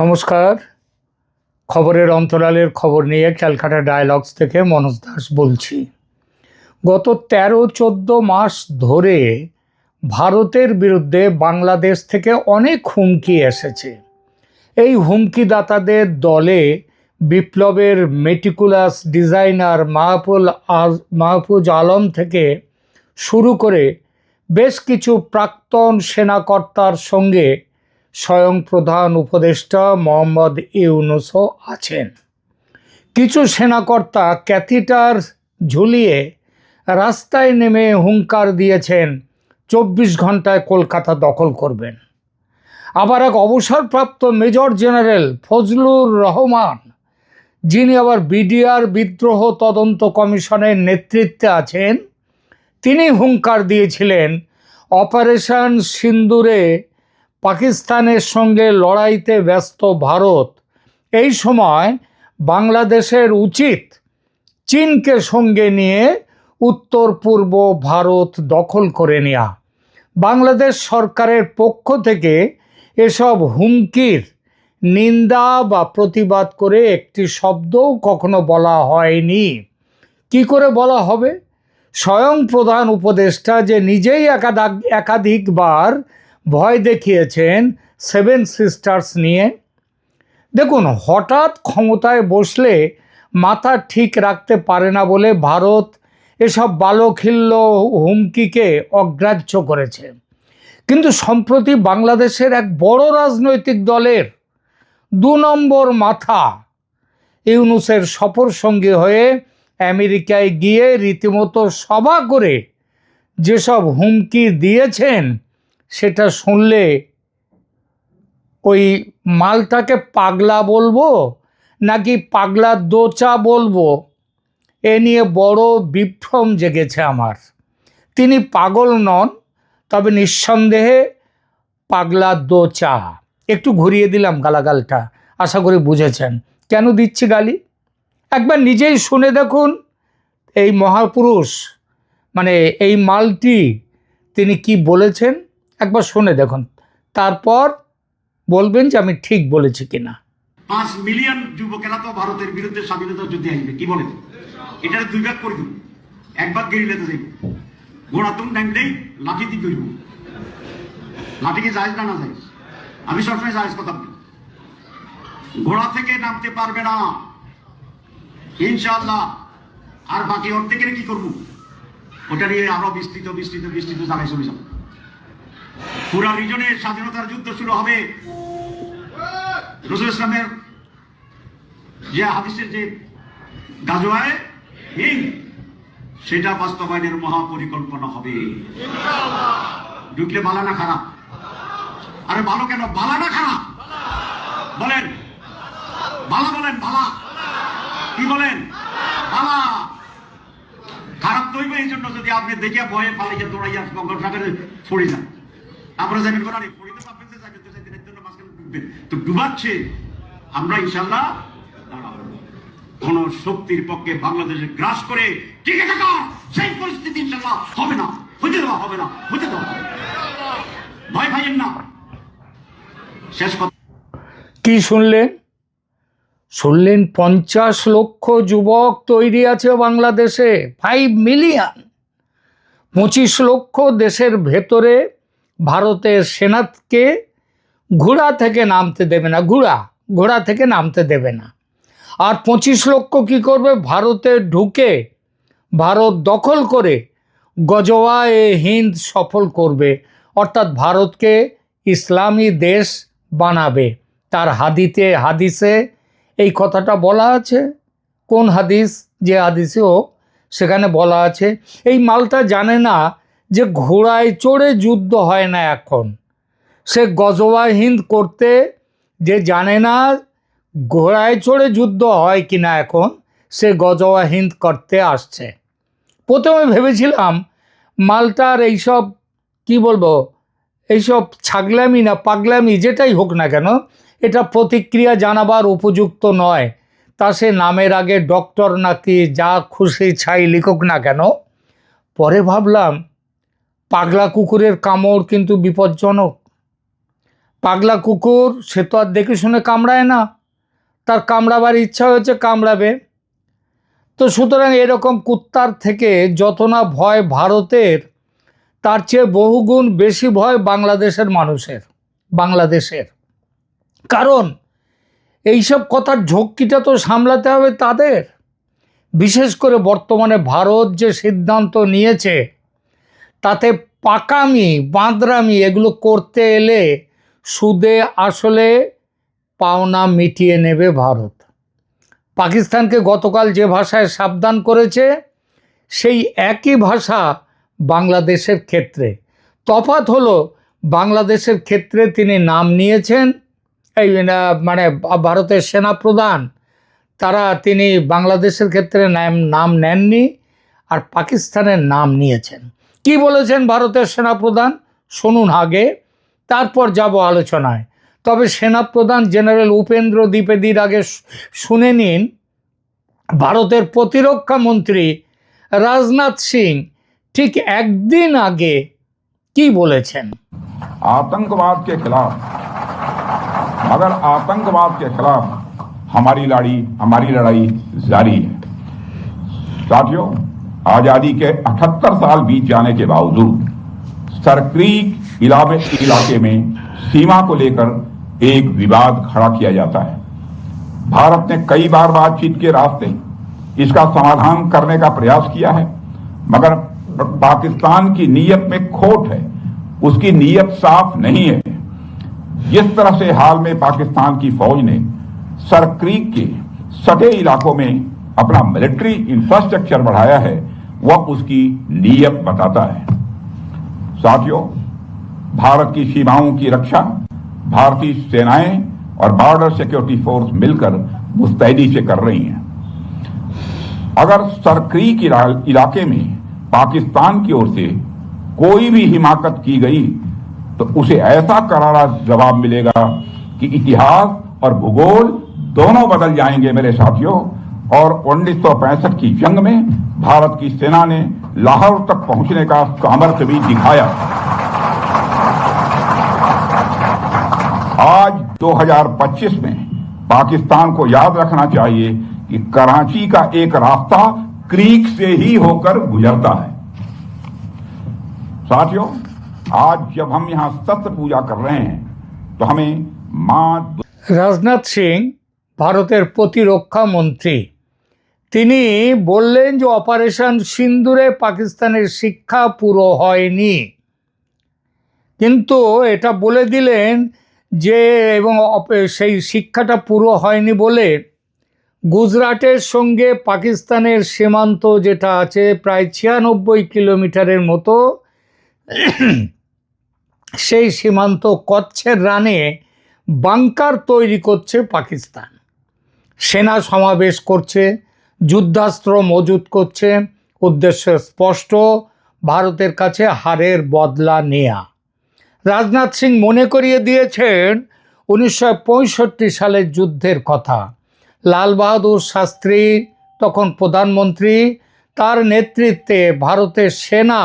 নমস্কার। খবরের অন্তরালের খবর নিয়ে ক্যালকাটা ডায়ালগস থেকে মনোজ দাস বলছি। গত তেরো চোদ্দ মাস ধরে ভারতের বিরুদ্ধে বাংলাদেশ থেকে অনেক হুমকি এসেছে। এই হুমকিদাতাদের দলে বিপ্লবের মেটিকুলাস ডিজাইনার মাহফুল আজ, মাহফুজ আলম থেকে শুরু করে বেশ কিছু প্রাক্তন সেনাকর্তার সঙ্গে স্বয়ং প্রধান উপদেষ্টা মোহাম্মদ ইউনুসও আছেন। কিছু সেনাকর্তা ক্যাথিটার ঝুলিয়ে রাস্তায় নেমে হুঙ্কার দিয়েছেন, চব্বিশ ঘন্টায় কলকাতা দখল করবেন। আবার এক অবসরপ্রাপ্ত মেজর জেনারেল ফজলুর রহমান, যিনি আবার বিডিআর বিদ্রোহ তদন্ত কমিশনের নেতৃত্বে আছেন, তিনি হুঙ্কার দিয়েছিলেন, অপারেশন সিন্দুরে পাকিস্তানের সঙ্গে লড়াইতে ব্যস্ত ভারত, এই সময় বাংলাদেশের উচিত চীনকে সঙ্গে নিয়ে উত্তর পূর্ব ভারত দখল করে নেওয়া বাংলাদেশ সরকারের পক্ষ থেকে এসব হুমকির নিন্দা বা প্রতিবাদ করে একটি শব্দও কখনো বলা হয়নি। কি করে বলা হবে? স্বয়ং প্রধান উপদেষ্টা যে নিজেই একাধিক একাধিকবার ভয় দেখিয়েছেন সেভেন সিস্টার্স নিয়ে। দেখুন, হঠাৎ ক্ষমতায় বসলে মাথা ঠিক রাখতে পারে না বলে ভারত এসব বালখিল্য হুমকিকে অগ্রাহ্য করেছে। কিন্তু সম্প্রতি বাংলাদেশের এক বড় রাজনৈতিক দলের দু নম্বর মাথা ইউনুসের সফর সঙ্গী হয়ে আমেরিকায় গিয়ে রীতিমতো সভা করে যেসব হুমকি দিয়েছেন সেটা শুনলে ওই মালটাকে পাগলা বলব নাকি পাগলা দোচা বলব? এ নিয়ে বড় বিভ্রম জেগেছে আমার। তিনি পাগল নন, তবে নিঃসন্দেহে পাগলা দোচা। একটু ঘুরিয়ে দিলাম গালাগালটা, আশা করি বুঝেছেন। কেন দিচ্ছি গালি? একবার নিজেই শুনে দেখুন, এই মহাপুরুষ মানে এই মালটি তিনি কি বলেছেন? একবার শুনে দেখুন। তারপর বলবেন যে আমি ঠিক বলেছি কিনা। পাঁচ মিলিয়ন যুবকেরা তো ভারতের বিরুদ্ধে স্বাধীনতা যুদ্ধে আসবে, কি বলে এটা দুই ভাগ করে এক ভাগ গেরিলাতে যাইব ঘোড়া তুম ডাইমলেই লাঠি দিয়ে দইব লাঠি কি যায় না না যায় আমি সবসময় যায় কথা বলি। ঘোড়া থেকে নামতে পারবে না। ইনশাআল্লাহ। আর বাকি অর্ধেকের কি করব? ওটা নিয়ে আরও বিস্তৃত বিস্তৃত বিস্তৃত জায়গায় চলে যাব। পুরা রিজনে স্বাধীনতার যুদ্ধ শুরু হবে। রসুল ইসলামের যে হাদিসের যে গাজোয়ায় হিন্দ সেটা বাস্তবায়নের মহাপরিকল্পনা হবে। ঢুকলে বালা না খারাপ? আরে ভালো কেন? বালা না খারাপ? বলেন। বালা বলেন ভালা কি বলেন? বালা। খারাপ তৈবে এই জন্য যদি আপনি দেখে ভয়ে পালিয়ে দৌড়াইয়া সাগরে পড়ে যান। আপনারা যাবেন কোন তো ডুবাচ্ছে। আমরা ইনশাল্লাহ কোন শক্তির পক্ষে বাংলাদেশে গ্রাস করে টিকে থাকা সেই পরিস্থিতি ইনশাল্লাহ হবে না। দেওয়া হবে না। দেওয়া ভয় না। শেষ কথা। কি শুনলেন? শুনলেন পঞ্চাশ লক্ষ যুবক তৈরি আছে বাংলাদেশে? ফাইভ মিলিয়ন পঁচিশ লক্ষ দেশের ভেতরে ভারতের সেনাকে ঘোড়া থেকে নামতে দেবে না, ঘোড়া ঘোড়া থেকে নামতে দেবে না। আর পঁচিশ লক্ষ কি করবে? ভারতে ঢুকে, ভারত দখল করে গজওয়া এ হিন্দ সফল করবে। অর্থাৎ ভারতকে ইসলামী দেশ বানাবে। তার হাদিতে, হাদিসে এই কথাটা বলা আছে। কোন হাদিস? যে হাদিসে হোক সেখানে বলা আছে। এই মালটা জানে না যে ঘোড়ায় চড়ে যুদ্ধ হয় না এখন। সে গজওয়া হিন্দ করতে যে জানে না ঘোড়ায় চড়ে যুদ্ধ হয় কি না এখন, সে গজওয়া হিন্দ করতে আসছে। প্রথমে ভেবেছিলাম, মালটার এইসব, কি বলব, এইসব ছাগলামি না পাগলামি যেটাই হোক না কেন, এটা প্রতিক্রিয়া জানাবার উপযুক্ত নয়। তা সে নামের আগে ডক্টর নাকি যা খুশি ছাই লিখুক না কেন, পরে ভাবলাম পাগলা কুকুরের কামড় কিন্তু বিপজ্জনক। পাগলা কুকুর, সে তো আর দেখে শুনে কামড়ায় না। তার কামড়াবার ইচ্ছা হয়েছে, কামড়াবে। তো সুতরাং এরকম কুত্তার থেকে যত না ভয় ভারতের, তার চেয়ে বহুগুণ বেশি ভয় বাংলাদেশের মানুষের, বাংলাদেশের। কারণ এইসব কথার ঝক্কিটা তো সামলাতে হবে তাদের। বিশেষ করে বর্তমানে ভারত যে সিদ্ধান্ত নিয়েছে তাতে পাকামি, বাঁদরামি এগুলো করতে এলে সুদে আসলে পাওনা মিটিয়ে নেবে ভারত। পাকিস্তানকে গতকাল যে ভাষায় সাবধান করেছে, সেই একই ভাষা বাংলাদেশের ক্ষেত্রে। তফাৎ হলো, বাংলাদেশের ক্ষেত্রে তিনি নাম নিয়েছেন, এই মানে ভারতের সেনাপ্রধান, তারা তিনি বাংলাদেশের ক্ষেত্রে নাম নেননি আর পাকিস্তানের নাম নিয়েছেন। কি বলেছেন ভারতের সেনাপ্রধান শুনুন আগে তারপর যাব আলোচনায় তবে সেনাপ্রধান জেনারেল উপেন্দ্র দ্বিবেদীর আগে শু- শুনে নিন ভারতের প্রতিরক্ষা মন্ত্রী রাজনাথ সিং ঠিক একদিন আগে কি বলেছেন आतंकवाद के खिलाफ मगर आतंकवाद के खिलाफ हमारी लड़ी हमारी लड़ाई जारी है साथियों आज़ादी के 78 साल बीत जाने के बावजूद सरक्रीक इलाके इलाके में सीमा को लेकर एक विवाद खड़ा किया जाता है। भारत ने कई बार बातचीत के रास्ते इसका समाधान करने का प्रयास किया है, मगर पाकिस्तान की नीयत में खोट है, उसकी नीयत साफ़ नहीं है। जिस तरह से हाल में पाकिस्तान की फौज ने सरक्रीक के सटे इलाकों में अपना मिलिट्री इंफ्रास्ट्रक्चर बढ़ाया है वह उसकी नीयत बताता है। साथियों, भारत की सीमाओं की रक्षा, भारतीय सेनाएँ और बॉर्डर सिक्योरिटी फोर्स मिलकर मुस्तैदी से कर रही हैं। अगर सरक्रीक इला- इलाके में पाकिस्तान की ओर से कोई भी हिमाकत की गई तो उसे ऐसा करारा जवाब मिलेगा कि इतिहास और भूगोल दोनों बदल जाएँगे मेरे साथियों। और 1965 की जंग में भारत की सेना ने लाहौर तक पहुंचने का सामर्थ्य भी दिखाया आज 2025 में पाकिस्तान को याद रखना चाहिए कि कराची का एक रास्ता क्रीक से ही होकर गुजरता है साथियों आज जब हम यहाँ सत्य पूजा कर रहे हैं तो हमें माँ রাজনাথ সিং ভারতের প্রতিরক্ষা মন্ত্রী তিনি বললেন যে অপারেশন সিন্দুরে পাকিস্তানের শিক্ষা পুরো হয়নি। কিন্তু এটা বলে দিলেন যে এবং সেই শিক্ষাটা পুরো হয়নি বলে গুজরাটের সঙ্গে পাকিস্তানের সীমান্ত যেটা আছে প্রায় ছিয়ানব্বই কিলোমিটারের মতো, সেই সীমান্ত কচ্ছের রানে বাংকার তৈরি করছে পাকিস্তান। সেনা সমাবেশ করছে। যুদ্ধাস্ত্র মজুত করছে। উদ্দেশ্য স্পষ্ট, ভারতের কাছে হারের বদলা নেয়া। রাজনাথ সিং মনে করিয়ে দিয়েছেন উনিশশো পঁয়ষট্টি সালের যুদ্ধের কথা। লাল বাহাদুর শাস্ত্রী, তখন প্রধানমন্ত্রী, তার নেতৃত্বে ভারতের সেনা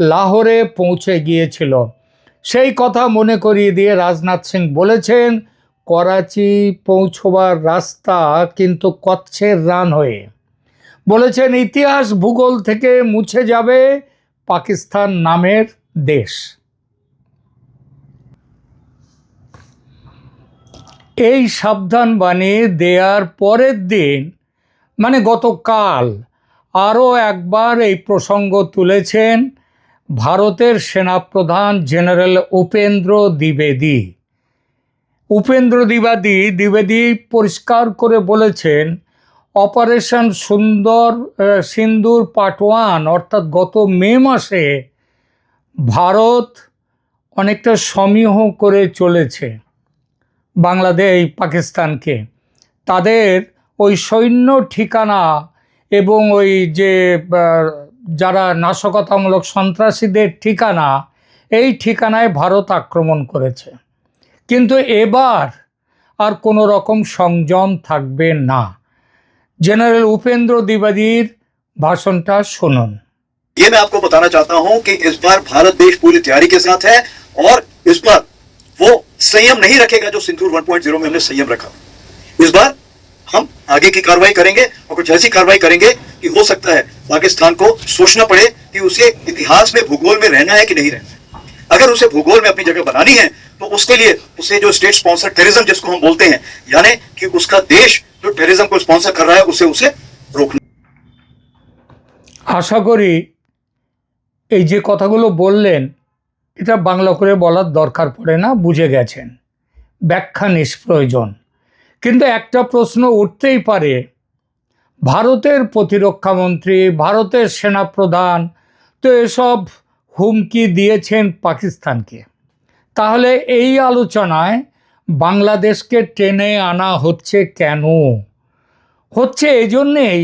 লাহোরে পৌঁছে গিয়েছিল। সেই কথা মনে করিয়ে দিয়ে রাজনাথ সিং বলেছেন করাচি পৌঁছবার রাস্তা কিন্তু কচ্ছের রান হয়ে। বলেছেন, ইতিহাস ভূগোল থেকে মুছে যাবে পাকিস্তান নামের দেশ। এই সাবধান বাণী দেওয়ার পরের দিন মানে গতকাল, আরও একবার এই প্রসঙ্গ তুলেছেন ভারতের সেনাপ্রধান জেনারেল উপেন্দ্র দ্বিবেদী। উপেন্দ্র দ্বিবাদী, দ্বিবেদী পরিষ্কার করে বলেছেন, অপারেশন সুন্দর সিন্দুর পার্ট ওয়ান, অর্থাৎ গত মে মাসে ভারত অনেকটা সমীহ করে চলেছে বাংলাদেশ, পাকিস্তানকে। তাদের ওই সৈন্য ঠিকানা এবং ওই যে যারা নাশকতামূলক সন্ত্রাসীদের ঠিকানা, এই ঠিকানায় ভারত আক্রমণ করেছে। কিন্তু এবার আর কোনো রকম সংযম থাকবে না জেনারেল উপেন্দ্র দ্বিবেদীর ভাষণটা শুনুন ये मैं आपको बताना चाहता हूं कि इस बार भारत देश पूरी तैयारी के साथ है और इस बार वो संयम नहीं रखेगा जो सिंदूर 1.0 में हमने संयम रखा इस बार हम आगे की कार्रवाई करेंगे और कुछ ऐसी कार्रवाई करेंगे कि हो सकता है पाकिस्तान को सोचना पड़े कि उसे इतिहास में भूगोल में रहना है कि नहीं रहना है अगर उसे भूगोल में अपनी जगह बनानी है तो उसके लिए उसे जो स्टेट स्पॉन्सर टेररिज्म जिसको हम बोलते हैं यानी कि उसका देश जो टेररिज्म को स्पॉन्सर कर रहा है उसे उसे रोकना আশা করি এই যে কথাগুলো বললেন এটা বাংলা করে বলার দরকার পড়ে না বুঝে গেছেন ব্যাখ্যা নিষ্প্রয়োজন কিন্তু একটা প্রশ্ন উঠতেই পারে ভারতের প্রতিরক্ষামন্ত্রী ভারতের সেনাপ্রধান তো এসব হুমকি দিয়েছেন পাকিস্তানকে তাহলে এই আলোচনায় বাংলাদেশকে টেনে আনা হচ্ছে কেন? হচ্ছে এই জন্যেই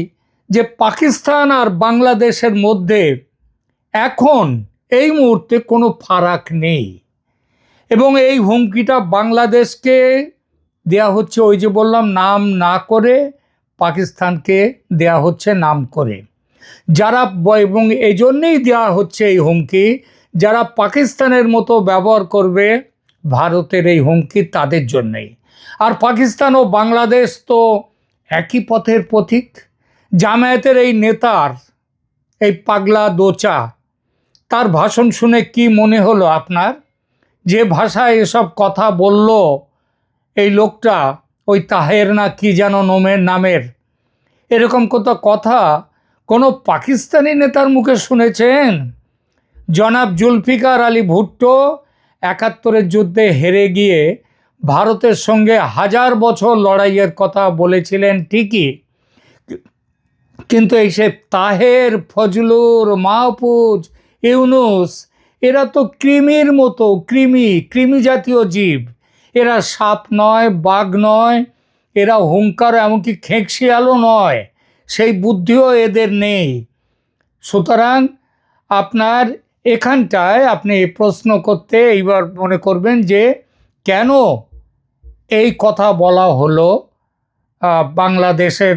যে পাকিস্তান আর বাংলাদেশের মধ্যে এখন এই মুহূর্তে কোনো ফারাক নেই। এবং এই হুমকিটা বাংলাদেশকে দেয়া হচ্ছে ওই যে বললাম, নাম না করে পাকিস্তানকে দেয়া হচ্ছে নাম করে। যারা এবং এই জন্যেই দেওয়া হচ্ছে এই হুমকি যারা পাকিস্তানের মতো ব্যবহার করবে ভারতের এই হুমকি তাদের জন্যেই। আর পাকিস্তান ও বাংলাদেশ তো একই পথের পথিক। জামায়াতের এই নেতার এই পাগলা দোচা, তার ভাষণ শুনে কি মনে হলো আপনার? যে ভাষায় এসব কথা বলল এই লোকটা, ওই তাহের না কি যেন নোমের নামের। এরকম কত কথা কোনো পাকিস্তানি নেতার মুখে শুনেছেন? জনাব জুলফিকার আলী ভুট্টো একাত্তরের যুদ্ধে হেরে গিয়ে ভারতের সঙ্গে হাজার বছর লড়াইয়ের কথা বলেছিলেন ঠিকই। কিন্তু এই সে তাহের, ফজলুর, মাহফুজ, ইউনুস, এরা তো কৃমির মতো, কৃমি কৃমি জাতীয় জীব। এরা সাপ নয়, বাঘ নয়, এরা হুঙ্কার, এমনকি খেঁকশিয়ালও নয়। সেই বুদ্ধিও এদের নেই। সুতরাং আপনার এখানটায় আপনি প্রশ্ন করতে এইবার মনে করবেন যে কেন এই কথা বলা হলো বাংলাদেশের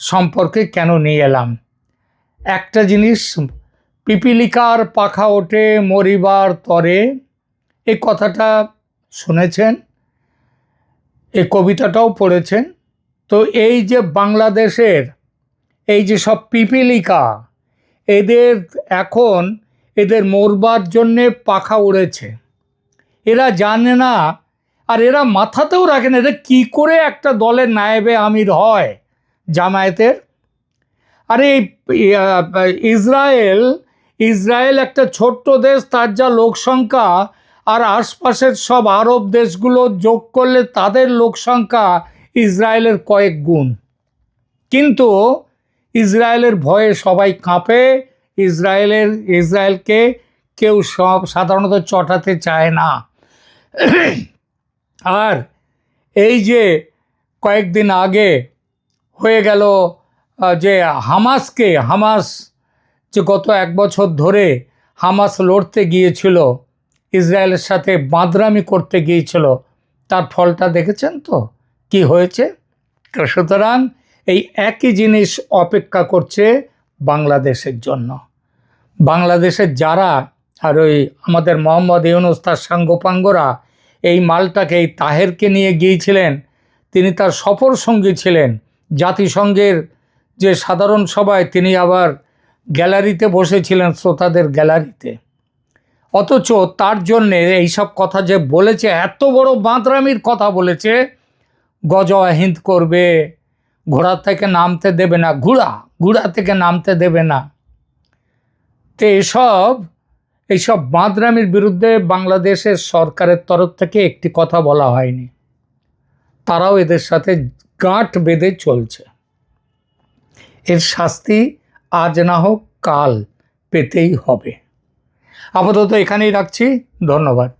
সম্পর্কে কেন নিয়ে এলাম? একটা জিনিস, পিপিলিকার পাখা ওঠে মরিবার তরে এই কথাটা শুনেছেন এই কবিতাটাও পড়েছেন। তো এই যে বাংলাদেশের, এই যে সব পিপিলিকা, এদের এখন এদের মরবার জন্যে পাখা উড়েছে। এরা জানে না, আর এরা মাথাতেও রাখে না, এরা কী করে একটা দলের নায়েবে আমির হয় জামায়াতের? আরে ইসরায়েল ইসরায়েল একটা ছোট্ট দেশ, তার যা লোক সংখ্যা আর আশপাশের সব আরব দেশগুলো যোগ করলে তাদের লোক সংখ্যা ইসরায়েলের কয়েক গুণ। কিন্তু ইসরায়েলের ভয়ে সবাই কাঁপে ইসরায়েলের, ইসরায়েলকে কেউ সব সাধারণত চটাতে চায় না। আর এই যে কয়েকদিন আগে হয়ে গেল যে হামাসকে, হামাস যে গত এক বছর ধরে হামাস লড়তে গিয়েছিল, ইসরায়েলের সাথে বাঁদরামি করতে গিয়েছিল, তার ফলটা দেখেছেন তো? কি হয়েছে? সুতরাং এই একই জিনিস অপেক্ষা করছে বাংলাদেশের জন্য। বাংলাদেশের যারা আর ওই আমাদের মোহাম্মদ ইউনুস, তার সাঙ্গপাঙ্গরা এই মালটাকে, এই তাহেরকে নিয়ে গিয়েছিলেন, তিনি তার সফর সঙ্গী ছিলেন। জাতিসংঘের যে সাধারণ সভায় তিনি আবার গ্যালারিতে বসেছিলেন, শ্রোতাদের গ্যালারিতে। অথচ তার জন্যে এইসব কথা যে বলেছে, এত বড় বাঁদরামির কথা বলেছে, গজওয়াহিন্দ করবে ঘোড়া থেকে নামতে দেবে না, ঘোড়া ঘোড়া থেকে নামতে দেবে না। তো এসব, এইসব বাঁদরামির বিরুদ্ধে বাংলাদেশের সরকারের তরফ থেকে একটি কথা বলা হয়নি। তারাও এদের সাথে গাঁট বেঁধে চলছে। এর শাস্তি আজ না হোক কাল পেতেই হবে। আপাতত এখানেই রাখছি। ধন্যবাদ।